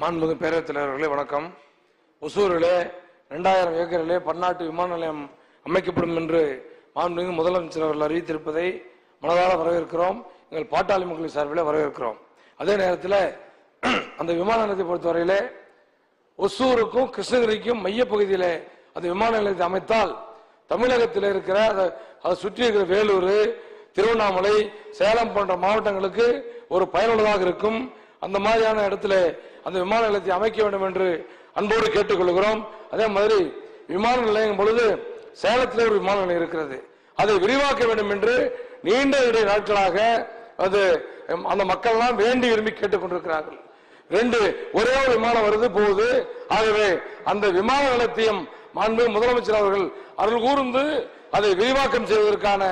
மாண்புமிகு பேரவைத் தலைவர்களே வணக்கம். ஒசூரிலே ரெண்டாயிரம் ஏக்கரிலே பன்னாட்டு விமான நிலையம் அமைக்கப்படும் என்று மாண்புமிகு முதலமைச்சர் அவர்கள் அறிவித்திருப்பதை மனதார வரவேற்கிறோம். எங்கள் பாட்டாளி மக்கள் சார்பிலே வரவேற்கிறோம். அதே நேரத்தில் அந்த விமான நிலையத்தை பொறுத்தவரையிலே ஒசூருக்கும் கிருஷ்ணகிரிக்கும் மையப்பகுதியில் அந்த விமான நிலையத்தை அமைத்தால் தமிழகத்தில் இருக்கிற அதை- அதை சுற்றி இருக்கிற வேலூர் திருவண்ணாமலை சேலம் போன்ற மாவட்டங்களுக்கு ஒரு பயனுள்ளதாக இருக்கும். அந்த மாதிரியான இடத்துல அந்த விமான நிலையத்தை அமைக்க வேண்டும் என்று அன்போடு கேட்டுக்கொள்கிறோம். அதே மாதிரி விமான நிலையம் பொழுது சேலத்தில் ஒரு விமான நிலையம் இருக்கிறது. அதை விரிவாக்க வேண்டும் என்று நீண்ட இடை நாட்களாக அது அந்த மக்கள் எல்லாம் வேண்டி விரும்பி கேட்டுக்கொண்டிருக்கிறார்கள். ரெண்டு ஒரே ஒரு விமானம் வருது போகுது ஆகவே அந்த விமான நிலையத்தையும் மாண்பு முதலமைச்சர் அவர்கள் அருள் கூர்ந்து அதை விரிவாக்கம் செய்வதற்கான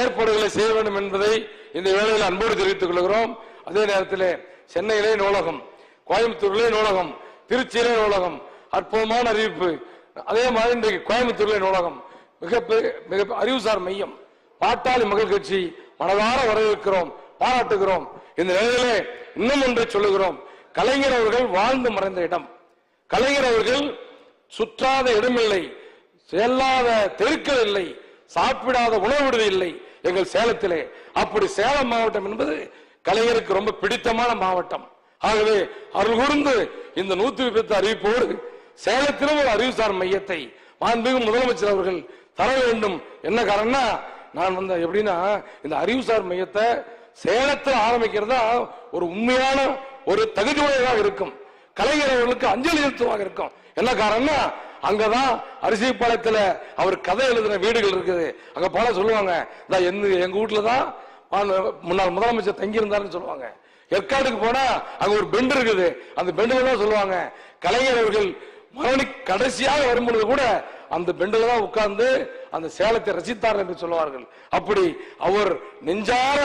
ஏற்பாடுகளை செய்ய வேண்டும் என்பதை இந்த வேளையில் அன்போடு தெரிவித்துக் கொள்கிறோம். அதே நேரத்தில் சென்னையிலே நூலகம் கோயம்புத்தூர்லேயே நூலகம் திருச்சியிலே நூலகம் அற்புதமான அறிவிப்பு. அதே மாதிரி இன்றைக்கு கோயம்புத்தூர்லேயே நூலகம். மிக பெரிய- மிக அறிவுசார் மையம். பாட்டாளி மகள் கட்சி மனதார வரவேற்கிறோம் பாராட்டுகிறோம். இந்த நிலையிலே இன்னும் ஒன்றை சொல்லுகிறோம். கலைஞர் அவர்கள் வாழ்ந்து மறைந்த இடம். கலைஞர் அவர்கள் சுற்றாத இடமில்லை செல்லாத தெருக்கள் இல்லை சாப்பிடாத உணவு இல்லை எங்கள் சேலத்திலே. அப்படி சேலம் மாவட்டம் என்பது கலைஞருக்கு ரொம்ப பிடித்தமான மாவட்டம். ஆகவே அருள் கூர்ந்து இந்த நூத்தி முப்பத்தி அறிவிப்போடு சேலத்திலும் ஒரு அறிவுசார் மையத்தை மாண்புமிகு முதலமைச்சர் அவர்கள் தர வேண்டும். என்ன காரணம்னா நான் வந்த எப்படின்னா இந்த அறிவுசார் மையத்தை சேலத்தில் ஆரம்பிக்கிறதா ஒரு உண்மையான ஒரு தகுதி உடையதாக இருக்கும். கலைஞர் அவர்களுக்கு அஞ்சலி செலுத்துவாக இருக்கும். என்ன காரணம்னா அங்கதான் அரிசிப்பாளையத்துல அவர் கதை எழுதின வீடுகள் இருக்குது. அங்க போல சொல்லுவாங்க. எங்க வீட்டுலதான் தான் முன்னாள் முதலமைச்சர் தங்கியிருந்தாருன்னு சொல்லுவாங்க. ஏற்காடுக்கு போனா அங்க ஒரு பெண்டு இருக்குது. அந்த பெண்டுல தான் சொல்லுவாங்க. கலைஞர் அவர்கள் மரணி கடைசியாக வரும்பொழுது கூட அந்த பெண்டில் தான் உட்கார்ந்து அந்த சேலத்தை ரசித்தார் என்று சொல்லுவார்கள். அப்படி அவர் நெஞ்சார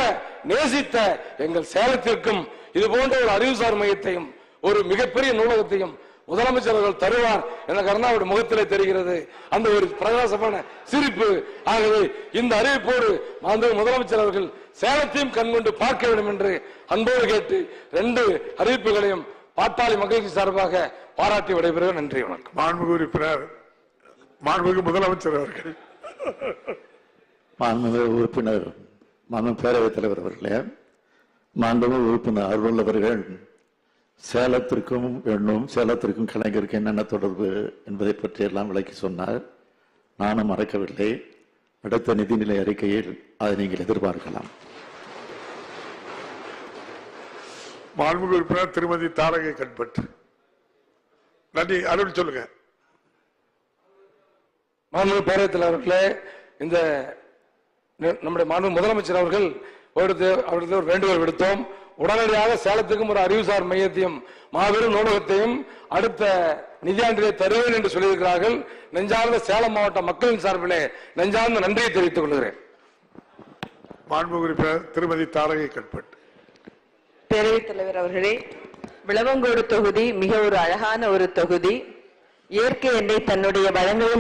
நேசித்த எங்கள் சேலத்திற்கும் இது போன்ற ஒரு அறிவுசார் மையத்தையும் ஒரு மிகப்பெரிய நூலகத்தையும் முதலமைச்சர் அவர்கள் தருவார் என காரணம் அவருடைய முகத்திலே தெரிகிறது. அந்த ஒரு பிரகாசமான சிரிப்பு. ஆகவே இந்த அறிவிப்போடு மாண்புமிகு முதலமைச்சர் அவர்கள் சேலத்தையும் கண்கொண்டு பார்க்க வேண்டும் என்று அன்போடு கேட்டு ரெண்டு அறிவிப்புகளையும் பாட்டாளி மகிழ்ச்சி சார்பாக பாராட்டி விடைபெறுகிறேன். நன்றி வணக்கம். மாண்புமிகு உறுப்பினர் மாண்புமிகு முதலமைச்சர் அவர்கள். மாண்புமிகு உறுப்பினர் மாண்பு பேரவைத் தலைவர் அவர்களே மாண்புமிகு உறுப்பினர் அருள் அவர்கள் சேலத்திற்கும் எண்ணும் சேலத்திற்கும் கலைஞருக்கு என்னென்ன தொடர்பு என்பதை பற்றி எல்லாம் விளக்கி சொன்னார். நானும் மறக்கவில்லை. அடுத்த நிதிநிலை அறிக்கையில் அதை நீங்கள் எதிர்பார்க்கலாம். மாண்புமிகு உறுப்பினர் திருமதி தாரகை கண்பட் நன்றி. அருள் சொல்லுங்க. மாண்புமிகு பேரவைத் தலைவர்களே இந்த நி- நம்முடைய மாண்பு முதலமைச்சர் அவர்கள் ஒரு அவருக்கு ஒரு வேண்டுகோள் விடுத்தோம். உடனடியாக சேலத்துக்கும் ஒரு அறிவுசார் மையத்தையும் மாபெரும் நூலகத்தையும் அடுத்த நிதியாண்டிலே தருவேன் என்று சொல்லியிருக்கிறார்கள். நெஞ்சார்ந்த சேலம் மாவட்ட மக்களின் சார்பிலே நெஞ்சார்ந்த நன்றியை தெரிவித்துக் கொள்கிறேன். உறுப்பினர் திருமதி தாரகை கண்பட் பேரவைத் தலைவர் அவர்களே விளவங்கோடு தொகுதி மிக ஒரு அழகான ஒரு தொகுதி. இயற்கை எண்ணெய் தன்னுடைய வளங்களை